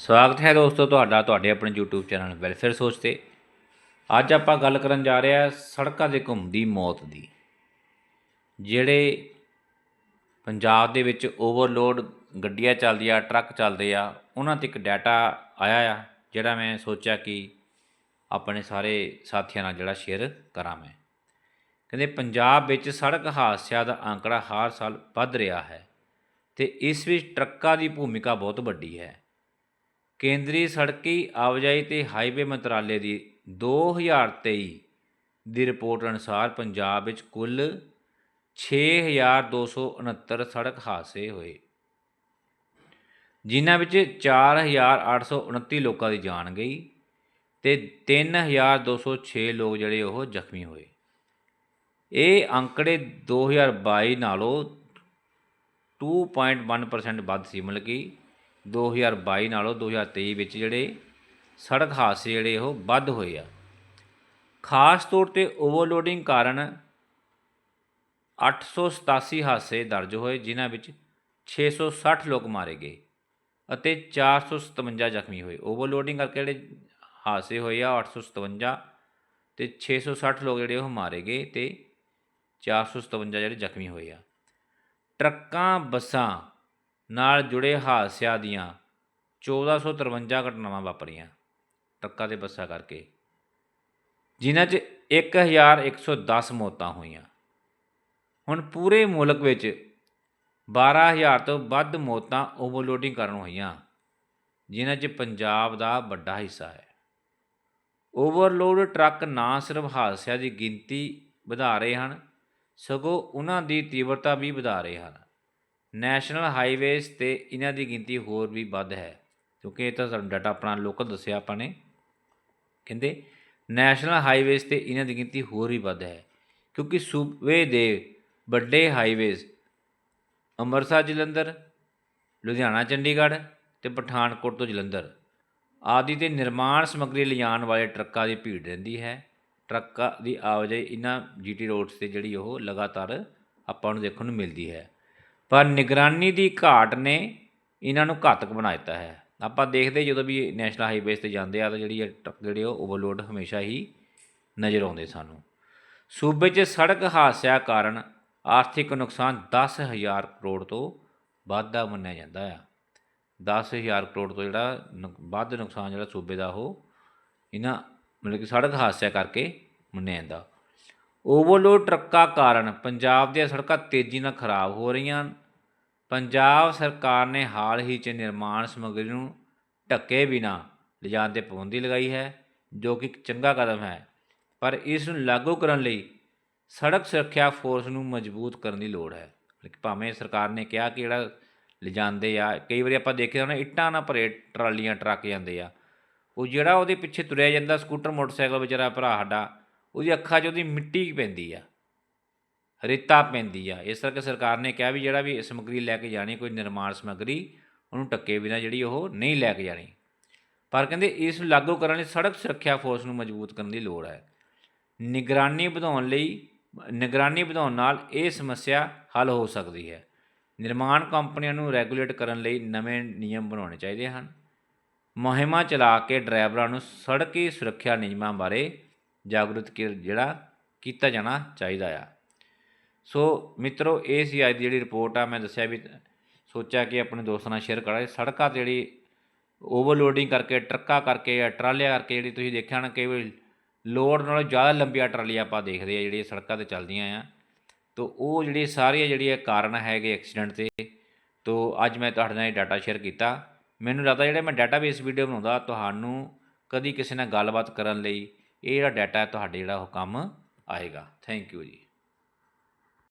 ਸਵਾਗਤ ਹੈ ਦੋਸਤੋ ਤੁਹਾਡਾ, ਤੁਹਾਡੇ ਆਪਣੇ YouTube ਚੈਨਲ ਵੈਲਫੇਅਰ ਸੋਚ ਤੇ। ਅੱਜ ਆਪਾਂ ਗੱਲ ਕਰਨ ਜਾ ਰਹੇ ਹਾਂ ਸੜਕਾਂ ਦੇ ਘੁੰਮਦੀ ਮੌਤ ਦੀ, ਜਿਹੜੇ ਪੰਜਾਬ ਦੇ ਵਿੱਚ ਓਵਰਲੋਡ ਗੱਡੀਆਂ ਚੱਲਦੀਆਂ, ਟਰੱਕ ਚੱਲਦੇ ਆ, ਉਹਨਾਂ ਤੇ ਇੱਕ ਡਾਟਾ ਆਇਆ ਆ, ਜਿਹੜਾ ਮੈਂ ਸੋਚਿਆ ਕਿ ਆਪਣੇ ਸਾਰੇ ਸਾਥੀਆਂ ਨਾਲ ਜਿਹੜਾ ਸ਼ੇਅਰ ਕਰਾਂ ਮੈਂ। ਕਹਿੰਦੇ ਪੰਜਾਬ ਵਿੱਚ ਸੜਕ ਹਾਦਸਿਆਂ ਦਾ ਅੰਕੜਾ ਹਰ ਸਾਲ ਵੱਧ ਰਿਹਾ ਹੈ ਤੇ ਇਸ ਵਿੱਚ ਟਰੱਕਾਂ ਦੀ ਭੂਮਿਕਾ ਬਹੁਤ ਵੱਡੀ ਹੈ। ਕੇਂਦਰੀ ਸੜਕੀ ਆਵਾਜਾਈ ਤੇ ਹਾਈਵੇ ਮੰਤਰਾਲੇ ਦੀ 2023 ਦੀ ਰਿਪੋਰਟ ਅਨੁਸਾਰ ਪੰਜਾਬ ਵਿੱਚ ਕੁੱਲ 6269 ਸੜਕ ਹਾਦਸੇ ਹੋਏ, ਜਿਨ੍ਹਾਂ ਵਿੱਚ 4829 ਲੋਕਾਂ ਦੀ ਜਾਨ ਗਈ ਤੇ 3206 ਲੋਕ ਜਿਹੜੇ ਉਹ ਜ਼ਖਮੀ ਹੋਏ। ਇਹ ਅੰਕੜੇ 2022 ਨਾਲੋਂ 2.1% ਵੱਧ ਸੀ, ਮਤਲਬ ਕਿ 2022 ਨਾਲੋਂ 2023 ਵਿੱਚ ਜਿਹੜੇ ਸੜਕ ਹਾਦਸੇ ਜਿਹੜੇ ਉਹ ਵੱਧ ਹੋਏ ਆ। ਖਾਸ ਤੌਰ ਤੇ ਓਵਰਲੋਡਿੰਗ ਕਾਰਨ 887 ਹਾਦਸੇ ਦਰਜ ਹੋਏ, ਜਿਨ੍ਹਾਂ ਵਿੱਚ 660 ਲੋਕ ਮਾਰੇ ਗਏ ਅਤੇ 457 ਜ਼ਖਮੀ ਹੋਏ। ਓਵਰਲੋਡਿੰਗ ਕਰਕੇ ਜਿਹੜੇ ਹਾਦਸੇ ਹੋਏ ਆ 857 ਤੇ 660 ਲੋਕ ਜਿਹੜੇ ਉਹ ਮਾਰੇ ਗਏ ਤੇ 457 ਜਿਹੜੇ ਜ਼ਖਮੀ ਹੋਏ ਆ। ਟਰੱਕਾਂ, ਬੱਸਾਂ ਨਾਲ ਜੁੜੇ ਹਾਦਸਿਆਂ ਦੀਆਂ 1453 ਘਟਨਾਵਾਂ ਵਾਪਰੀਆਂ। ਟਰੱਕਾਂ ਤੇ ਬੱਸਾਂ ਕਰਕੇ। ਜਿਨ੍ਹਾਂ 'ਚ 1110 ਮੌਤਾਂ ਹੋਈਆਂ। ਹੁਣ ਪੂਰੇ ਮੁਲਕ ਵਿੱਚ 12000 ਤੋਂ ਵੱਧ ਮੌਤਾਂ ਓਵਰਲੋਡਿੰਗ ਕਾਰਨ ਹੋਈਆਂ, ਜਿਨ੍ਹਾਂ 'ਚ ਪੰਜਾਬ ਦਾ ਵੱਡਾ ਹਿੱਸਾ ਹੈ। ਓਵਰਲੋਡ ਟਰੱਕ ਨਾ ਸਿਰਫ ਹਾਦਸਿਆਂ ਦੀ ਗਿਣਤੀ ਵਧਾ ਰਹੇ ਹਨ, ਸਗੋਂ ਉਹਨਾਂ ਦੀ ਤੀਬਰਤਾ ਵੀ ਵਧਾ ਰਹੇ ਹਨ। ਨੈਸ਼ਨਲ ਹਾਈਵੇਜ਼ ਤੇ ਇਹਨਾਂ ਦੀ ਗਿਣਤੀ ਹੋਰ ਵੀ ਵੱਧ ਹੈ। ਕਿਉਂਕਿ ਇਹ ਤਾਂ ਸਾਨੂੰ ਡਾਟਾ ਆਪਣਾ ਲੋਕਲ ਦੱਸਿਆ ਆਪਾਂ ਨੇ। ਕਹਿੰਦੇ, ਨੈਸ਼ਨਲ ਹਾਈਵੇਜ਼ ਤੇ ਇਹਨਾਂ ਦੀ ਗਿਣਤੀ ਹੋਰ ਵੀ ਵੱਧ ਹੈ। ਕਿਉਂਕਿ ਸੂਬੇ ਦੇ ਵੱਡੇ ਹਾਈਵੇਜ਼ ਅੰਮ੍ਰਿਤਸਰ, ਜਲੰਧਰ, ਲੁਧਿਆਣਾ, ਚੰਡੀਗੜ੍ਹ ਤੇ ਪਠਾਨਕੋਟ ਤੋਂ ਜਲੰਧਰ ਆਦਿ ਤੇ ਨਿਰਮਾਣ ਸਮੱਗਰੀ ਲਿਜਾਣ ਵਾਲੇ ਟਰੱਕਾਂ ਦੀ ਭੀੜ ਰਹਿੰਦੀ ਹੈ। ਟਰੱਕਾਂ ਦੀ ਆਵਾਜਾਈ ਇਹਨਾਂ ਜੀਟੀ ਰੋਡਸ ਤੇ ਜਿਹੜੀ ਉਹ ਲਗਾਤਾਰ ਆਪਾਂ ਨੂੰ ਦੇਖਣ ਨੂੰ ਮਿਲਦੀ ਹੈ। ਪਰ ਨਿਗਰਾਨੀ ਦੀ ਘਾਟ ਨੇ ਇਹਨਾਂ ਨੂੰ ਘਾਤਕ ਬਣਾ ਦਿੱਤਾ ਹੈ। ਆਪਾਂ ਦੇਖਦੇ ਜਦੋਂ ਵੀ ਨੈਸ਼ਨਲ ਹਾਈਵੇਜ਼ ਤੇ ਜਾਂਦੇ ਆ ਤਾਂ ਜਿਹੜੀ ਇਹ ਟਰੱਕ ਜਿਹੜੇ ਉਹ ਓਵਰਲੋਡ ਹਮੇਸ਼ਾ ਹੀ ਨਜ਼ਰ ਆਉਂਦੇ ਸਾਨੂੰ। ਸੂਬੇ 'ਚ ਸੜਕ ਹਾਦਸਿਆਂ ਕਾਰਨ ਆਰਥਿਕ ਨੁਕਸਾਨ 10000 ਕਰੋੜ ਤੋਂ ਵੱਧ ਦਾ ਮੰਨਿਆ ਜਾਂਦਾ ਆ। 10000 ਕਰੋੜ ਤੋਂ ਜਿਹੜਾ ਨੁਕ- ਵੱਧ ਨੁਕਸਾਨ ਜਿਹੜਾ ਸੂਬੇ ਦਾ ਉਹ ਇਹਨਾਂ ਮਤਲਬ ਕਿ ਸੜਕ ਹਾਦਸਿਆਂ ਕਰਕੇ ਮੰਨਿਆ ਜਾਂਦਾ। ਓਵਰਲੋਡ ਟਰੱਕਾਂ ਕਾਰਨ ਪੰਜਾਬ ਦੀਆਂ ਸੜਕਾਂ ਤੇਜ਼ੀ ਨਾਲ ਖਰਾਬ ਹੋ ਰਹੀਆਂ ਹਨ। ਪੰਜਾਬ ਸਰਕਾਰ ਨੇ ਹਾਲ ਹੀ 'ਚ ਨਿਰਮਾਣ ਸਮੱਗਰੀ ਨੂੰ ਢੱਕੇ ਬਿਨਾ ਲਿਜਾਣ ਤੇ ਪਾਬੰਦੀ ਲਗਾਈ ਹੈ, ਜੋ ਕਿ ਇੱਕ ਚੰਗਾ ਕਦਮ ਹੈ। ਪਰ ਇਸ ਨੂੰ ਲਾਗੂ ਕਰਨ ਲਈ ਸੜਕ ਸੁਰੱਖਿਆ ਫੋਰਸ ਨੂੰ ਮਜ਼ਬੂਤ ਕਰਨ ਦੀ ਲੋੜ ਹੈ। ਭਾਵੇਂ ਸਰਕਾਰ ਨੇ ਕਿਹਾ ਕਿ ਜਿਹੜਾ ਲਿਜਾਂਦੇ ਆ, ਕਈ ਵਾਰੀ ਆਪਾਂ ਦੇਖਿਆ ਹੋਣਾ ਇੱਟਾਂ ਨਾਲ ਭਰੇ ਟਰਾਲੀਆਂ ਟਰੱਕ ਜਾਂਦੇ ਆ, ਉਹ ਜਿਹੜਾ ਉਹਦੇ ਪਿੱਛੇ ਤੁਰਿਆ ਜਾਂਦਾ, ਸਕੂਟਰ, ਮੋਟਰਸਾਈਕਲ ਵਿਚਾਰਾ ਭਰਾ ਸਾਡਾ ਉਹਦੀ ਅੱਖਾਂ 'ਚ ਉਹਦੀ ਮਿੱਟੀ ਪੈਂਦੀ ਆ, ਰੇਤਾ ਪੈਂਦੀ ਆ। ਇਸ ਕਰਕੇ ਸਰਕਾਰ ਨੇ ਕਿਹਾ ਵੀ ਜਿਹੜਾ ਵੀ ਸਮੱਗਰੀ ਲੈ ਕੇ ਜਾਣੀ, ਕੋਈ ਨਿਰਮਾਣ ਸਮੱਗਰੀ, ਉਹਨੂੰ ਟੱਕੇ ਬਿਨਾ ਜਿਹੜੀ ਉਹ ਨਹੀਂ ਲੈ ਕੇ ਜਾਣੀ। ਪਰ ਕਹਿੰਦੇ ਇਸ ਨੂੰ ਲਾਗੂ ਕਰਨ ਲਈ ਸੜਕ ਸੁਰੱਖਿਆ ਫੋਰਸ ਨੂੰ ਮਜ਼ਬੂਤ ਕਰਨ ਦੀ ਲੋੜ ਹੈ। ਨਿਗਰਾਨੀ ਵਧਾਉਣ ਲਈ, ਨਿਗਰਾਨੀ ਵਧਾਉਣ ਨਾਲ ਇਹ ਸਮੱਸਿਆ ਹੱਲ ਹੋ ਸਕਦੀ ਹੈ। ਨਿਰਮਾਣ ਕੰਪਨੀਆਂ ਨੂੰ ਰੈਗੂਲੇਟ ਕਰਨ ਲਈ ਨਵੇਂ ਨਿਯਮ ਬਣਾਉਣੇ ਚਾਹੀਦੇ ਹਨ। ਮੁਹਿੰਮਾਂ ਚਲਾ ਕੇ ਡਰਾਈਵਰਾਂ ਨੂੰ ਸੜਕੀ ਸੁਰੱਖਿਆ ਨਿਯਮਾਂ ਬਾਰੇ ਜਾਗਰੂਕ ਕੀ ਜਿਹੜਾ ਕੀਤਾ ਜਾਣਾ ਚਾਹੀਦਾ ਆ। ਸੋ ਮਿੱਤਰੋ, ਇਹ ਸੀ ਅੱਜ ਦੀ ਜਿਹੜੀ ਰਿਪੋਰਟ ਆ। ਮੈਂ ਦੱਸਿਆ ਵੀ ਸੋਚਿਆ ਕਿ ਆਪਣੇ ਦੋਸਤਾਂ ਨਾਲ ਸ਼ੇਅਰ ਕਰਾਂ। ਸੜਕਾਂ ਤੇ ਜਿਹੜੀ ਓਵਰਲੋਡਿੰਗ ਕਰਕੇ, ਟਰੱਕਾਂ ਕਰਕੇ ਜਾਂ ਟਰਾਲੀਆਂ ਕਰਕੇ ਜਿਹੜੀ ਤੁਸੀਂ ਦੇਖਿਆ ਨਾ ਕਿ ਵਾਰੀ ਲੋਡ ਨਾਲੋਂ ਜ਼ਿਆਦਾ ਲੰਬੀਆਂ ਟਰਾਲੀਆਂ ਆਪਾਂ ਦੇਖਦੇ ਆ ਜਿਹੜੀਆਂ ਸੜਕਾਂ ਤੇ ਚੱਲਦੀਆਂ ਆ। ਤੋ ਉਹ ਜਿਹੜੀ ਸਾਰੀਆਂ ਜਿਹੜੀਆਂ ਕਾਰਨ ਹੈਗੇ ਐਕਸੀਡੈਂਟ ਤੇ, ਤੋ ਅੱਜ ਮੈਂ ਤੁਹਾਡੇ ਨਾਲ ਇਹ ਡਾਟਾ ਸ਼ੇਅਰ ਕੀਤਾ। ਮੈਨੂੰ ਲੱਗਦਾ ਜਿਹੜਾ ਮੈਂ ਡਾਟਾਬੇਸ ਵੀਡੀਓ ਬਣਾਉਂਦਾ, ਤੁਹਾਨੂੰ ਕਦੀ ਕਿਸੇ ਨਾਲ ਗੱਲਬਾਤ ਕਰਨ ਲਈ ਇਹ ਜਿਹੜਾ ਡਾਟਾ ਹੈ ਤੁਹਾਡੇ ਜਿਹੜਾ ਉਹ ਕੰਮ ਆਏਗਾ। ਥੈਂਕ ਯੂ ਜੀ।